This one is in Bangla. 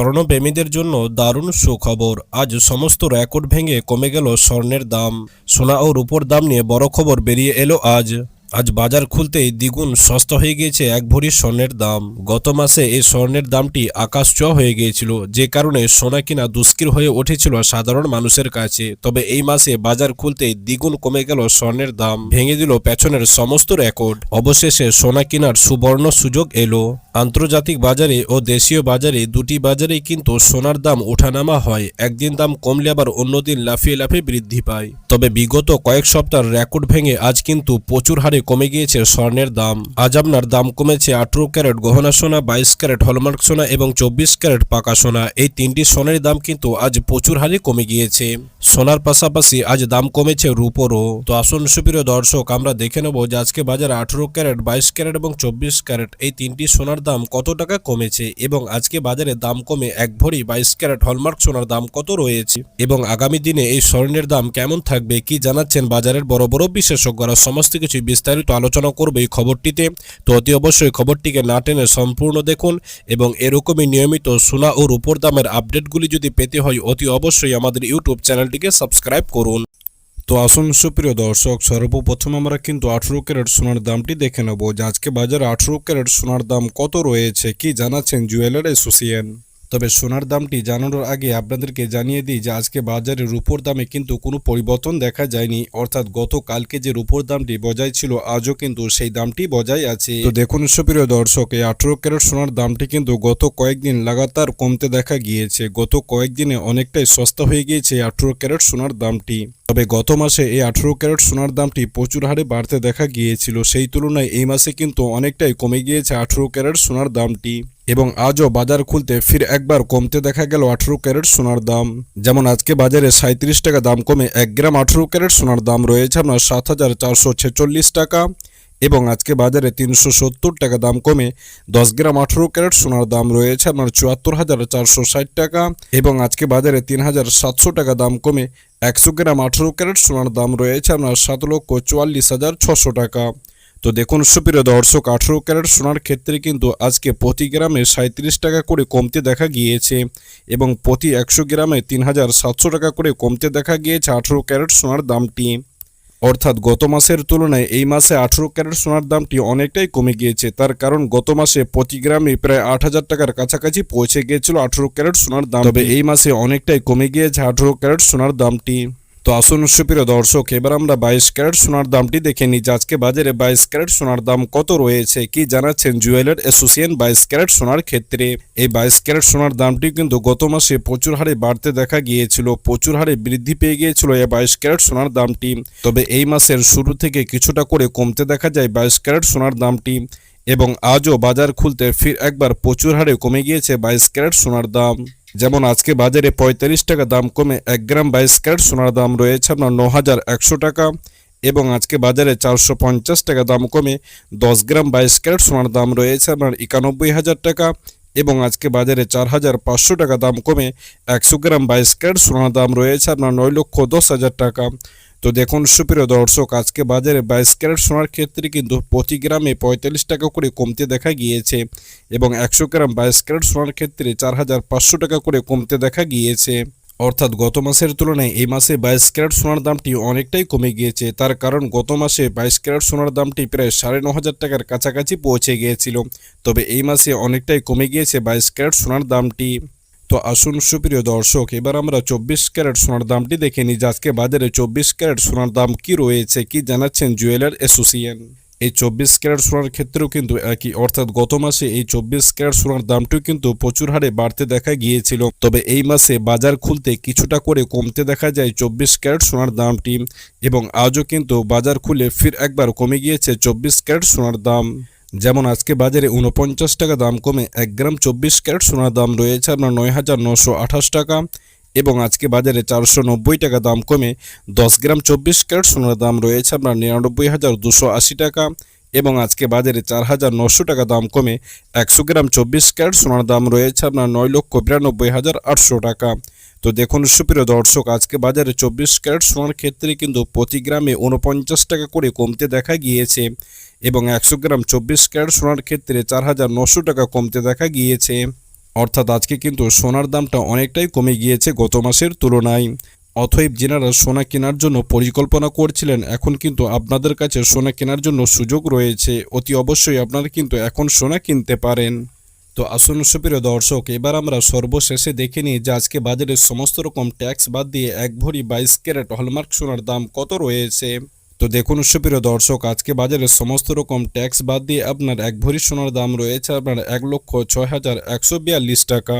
স্বর্ণপ্রেমীদের জন্য দারুণ সুখবর। আজ সমস্ত রেকর্ড ভেঙে কমে গেল স্বর্ণের দাম। সোনা ও রূপোর দাম নিয়ে বড় খবর বেরিয়ে এলো আজ। আজ বাজার খুলতেই দ্বিগুণ সস্তা হয়ে গিয়েছে এক ভরি স্বর্ণের দাম। গত মাসে এই স্বর্ণের দামটি আকাশ ছোঁয়া হয়ে গিয়েছিল, যে কারণে সোনা কিনা দুষ্কির হয়ে উঠেছিল সাধারণ মানুষের কাছে। তবে এই মাসে বাজার খুলতেই দ্বিগুণ কমে গেল স্বর্ণের দাম, ভেঙে দিল পেছনের সমস্ত রেকর্ড। অবশেষে সোনা কেনার সুবর্ণ সুযোগ এলো। আন্তর্জাতিক বাজারে ও দেশীয় বাজারে দুটি বাজারেই কিন্তু সোনার দাম ওঠানামা হয়। একদিন দাম কমলে আবার অন্যদিন লাফিয়ে লাফিয়ে বৃদ্ধি পায়। তবে বিগত কয়েক সপ্তাহের রেকর্ড ভেঙে আজ কিন্তু প্রচুর হারে কমে গিয়েছে স্বর্ণের দাম। আজ আপনার দাম কমেছে আঠেরো ক্যারেট গহনা সোনা, বাইশ ক্যারেট হলমার্ক সোনা এবং চব্বিশ ক্যারেট পাকা সোনা। এই তিনটি সোনার দাম কিন্তু আজ প্রচুর হারে কমে গিয়েছে। সোনার পাশাপাশি আজ দাম কমেছে রূপোরও। তো আসুন সুপ্রিয় দর্শক, আমরা দেখে নেব যে আজকে বাজারে আঠেরো ক্যারেট, বাইশ ক্যারেট এবং চব্বিশ ক্যারেট এই তিনটি সোনার দাম কত টাকা কমেছে এবং আজকে বাজারে দাম কমে এক ভরি বাইশ ক্যারেট হলমার্ক সোনার দাম কত রয়েছে এবং আগামী দিনে এই স্বর্ণের দাম কেমন থাকবে কি জানাচ্ছেন বাজারের বড় বড় বিশেষজ্ঞরা। সমস্ত কিছু বিস্তারিত আলোচনা করবে এই খবরটিতে। তো অতি অবশ্যই খবরটিকে না টেনে সম্পূর্ণ দেখুন এবং এরকমই নিয়মিত সোনা ও রূপোর দামের আপডেটগুলি যদি পেতে হয়, অতি অবশ্যই আমাদের ইউটিউব চ্যানেলটিকে সাবস্ক্রাইব করুন। তো আসুন সুপ্রিয় দর্শক, সর্বপ্রথম আমরা কিন্তু আঠেরো ক্যারেট সোনার দামটি দেখে নেব। যে আজকে বাজারে আঠেরো ক্যারেট সোনার দাম কত রয়েছে, কি জানাচ্ছেন জুয়েলার অ্যাসোসিয়েশন। তবে সোনার দামটি জানানোর আগে আপনাদেরকে জানিয়ে দিই যে আজকে বাজারে রূপোর দামে কিন্তু কোনো পরিবর্তন দেখা যায়নি। অর্থাৎ গতকালকে যে রূপোর দামটি বজায় ছিল, আজও কিন্তু সেই দামটি বজায় আছে। তো দেখুন সুপ্রিয় দর্শক, এই আঠেরো ক্যারেট সোনার দামটি কিন্তু গত কয়েকদিন লাগাতার কমতে দেখা গিয়েছে। গত কয়েকদিনে অনেকটাই সস্তা হয়ে গিয়েছে আঠেরো ক্যারেট সোনার দামটি। তবে গত মাসে এই আঠেরো ক্যারেট সোনার দামটি প্রচুর হারে বাড়তে দেখা গিয়েছিল। সেই তুলনায় এই মাসে কিন্তু অনেকটাই কমে গিয়েছে আঠেরো ক্যারেট সোনার দামটি। এবং আজও বাজার খুলতে ফির একবার কমতে দেখা গেল আঠেরো ক্যারেট সোনার দাম। যেমন আজকে বাজারে সাঁত্রিশ টাকা দাম কমে এক গ্রাম আঠেরো ক্যারেট সোনার দাম রয়েছে আপনার সাত হাজার চারশো ছেচল্লিশ টাকা এবং আজকে বাজারে তিনশো সত্তর টাকা দাম কমে দশ গ্রাম আঠেরো ক্যারেট সোনার দাম রয়েছে আপনার চুয়াত্তর হাজার চারশো ষাট টাকা এবং আজকে বাজারে তিন হাজার সাতশো টাকা দাম কমে একশো গ্রাম আঠেরো ক্যারেট সোনার দাম রয়েছে আপনার সাত লক্ষ চুয়াল্লিশ হাজার ছশো টাকা। তো দেখুন, সুপ্রিয় দর্শক, আঠেরো ক্যারেট সোনার ক্ষেত্রে কিন্তু আজকে প্রতি গ্রামে সাঁত্রিশ টাকা করে কমতে দেখা গিয়েছে এবং প্রতি একশো গ্রামে তিন হাজার সাতশো টাকা করে কমতে দেখা গিয়েছে আঠেরো ক্যারেট সোনার দামটি। অর্থাৎ গত মাসের তুলনায় এই মাসে আঠেরো ক্যারেট সোনার দামটি অনেকটাই কমে গিয়েছে। তার কারণ গত মাসে প্রতি গ্রামে প্রায় আট হাজার টাকার কাছাকাছি পৌঁছে গিয়েছিল আঠেরো ক্যারেট সোনার দাম। তবে এই মাসে অনেকটাই কমে গিয়েছে আঠেরো ক্যারেট সোনার দামটি। তো আসুন সুপ্রিয় দর্শক, এবার আমরা বাইশ ক্যারেট সোনার দামটি দেখে নিই। আজকে বাজারে বাইশ ক্যারেট সোনার দাম কত রয়েছে, কি জানাচ্ছেন জুয়েলার অ্যাসোসিয়েশন বাইশ ক্যারেট সোনার ক্ষেত্রে? এই বাইশ ক্যারেট সোনার দামটি কিন্তু গত মাসে প্রচুর হারে বাড়তে দেখা গিয়েছিল, প্রচুর হারে বৃদ্ধি পেয়ে গিয়েছিল এই বাইশ ক্যারেট সোনার দামটি। তবে এই মাসের শুরু থেকে কিছুটা করে কমতে দেখা যায় বাইশ ক্যারেট সোনার দামটি এবং আজও বাজার খুলতে ফির একবার প্রচুর হারে কমে গিয়েছে বাইশ ক্যারেট সোনার দাম। যেমন আজকে বাজারে পঁয়তাল্লিশ টাকা দাম কমে এক গ্রাম বাইশ ক্যারেট সোনার দাম রয়েছে আপনার ন হাজার একশো টাকা এবং আজকে বাজারে চারশো পঞ্চাশ টাকা দাম কমে দশ গ্রাম বাইশ ক্যারেট সোনার দাম রয়েছে আপনার একানব্বই হাজার টাকা এবং আজকে বাজারে চার হাজার পাঁচশো টাকা দাম কমে একশো গ্রাম বাইশ ক্যারেট সোনার দাম রয়েছে আপনার নয় লক্ষ দশ হাজার টাকা। তো দেখুন, সুপ্রিয় দর্শক, আজকে বাজারে বাইশ ক্যারেট সোনার ক্ষেত্রে কিন্তু প্রতি গ্রামে পঁয়তাল্লিশ টাকা করে কমতে দেখা গিয়েছে এবং একশো গ্রাম বাইশ ক্যারেট সোনার ক্ষেত্রে চার হাজার পাঁচশো টাকা করে কমতে দেখা গিয়েছে। অর্থাৎ গত মাসের তুলনায় এই মাসে বাইশ ক্যারেট সোনার দামটি অনেকটাই কমে গিয়েছে। তার কারণ গত মাসে বাইশ ক্যারেট সোনার দামটি প্রায় সাড়ে ন হাজার টাকার কাছাকাছি পৌঁছে গিয়েছিল। তবে এই মাসে অনেকটাই কমে গিয়েছে বাইশ ক্যারেট সোনার দামটি। তো আসুন সুপ্রিয় দর্শক, এবার আমরা চব্বিশ ক্যারেট সোনার দামটি দেখে নিই। আজকে বাজারে চব্বিশ ক্যারেট সোনার দাম কি রয়েছে, কি জানাচ্ছেন জুয়েলার অ্যাসোসিয়েশন? এই চব্বিশ ক্যারেট সোনার ক্ষেত্রেও কিন্তু একই, অর্থাৎ গত মাসে এই চব্বিশ ক্যারেট সোনার দামটিও কিন্তু প্রচুর হারে বাড়তে দেখা গিয়েছিল। তবে এই মাসে বাজার খুলতে কিছুটা করে কমতে দেখা যায় চব্বিশ ক্যারেট সোনার দামটি এবং আজও কিন্তু বাজার খুলে ফির একবার কমে গিয়েছে চব্বিশ ক্যারেট সোনার দাম। যেমন আজকে বাজারে উনপঞ্চাশ টাকা দাম কমে এক গ্রাম চব্বিশ ক্যারেট সোনার দাম রয়েছে আপনার নয় হাজার নশো আঠাশ টাকা এবং আজকে বাজারে চারশো নব্বই টাকা দাম কমে দশ গ্রাম চব্বিশ ক্যারেট সোনার দাম রয়েছে আপনার নিরানব্বই হাজার দুশো আশি টাকা। এবং আজকে বাজারে চার হাজার নশো টাকা দাম কমে একশো গ্রাম চব্বিশ ক্যারেট সোনার দাম রয়েছে আপনার নয় লক্ষ বিরানব্বই হাজার আটশো টাকা। তো দেখুন সুপ্রিয় দর্শক, আজকে বাজারে চব্বিশ ক্যারেট সোনার ক্ষেত্রে কিন্তু প্রতি গ্রামে উনপঞ্চাশ টাকা করে কমতে দেখা গিয়েছে এবং একশো গ্রাম চব্বিশ ক্যারেট সোনার ক্ষেত্রে চার হাজার নশো টাকা কমতে দেখা গিয়েছে। অর্থাৎ আজকে কিন্তু সোনার দামটা অনেকটাই কমে গিয়েছে গত মাসের তুলনায়। অথব যেনারা সোনা কেনার জন্য পরিকল্পনা করছিলেন, এখন কিন্তু আপনাদের কাছে সোনা কেনার জন্য সুযোগ রয়েছে। অতি অবশ্যই আপনারা কিন্তু এখন সোনা কিনতে পারেন। তো আসুন সুপ্রিয় দর্শক, এবার আমরা সর্বশেষে দেখে নিই যে আজকে বাজারে সমস্ত রকম ট্যাক্স বাদ দিয়ে এক ভরি বাইশ ক্যারেট হলমার্ক সোনার দাম কত রয়েছে? তো দেখুন সুপ্রিয় দর্শক, আজকে বাজারে সমস্ত রকম ট্যাক্স বাদ দিয়ে আপনার এক ভরি সোনার দাম রয়েছে আপনার এক লক্ষ ছয় হাজার একশো বিয়াল্লিশ টাকা।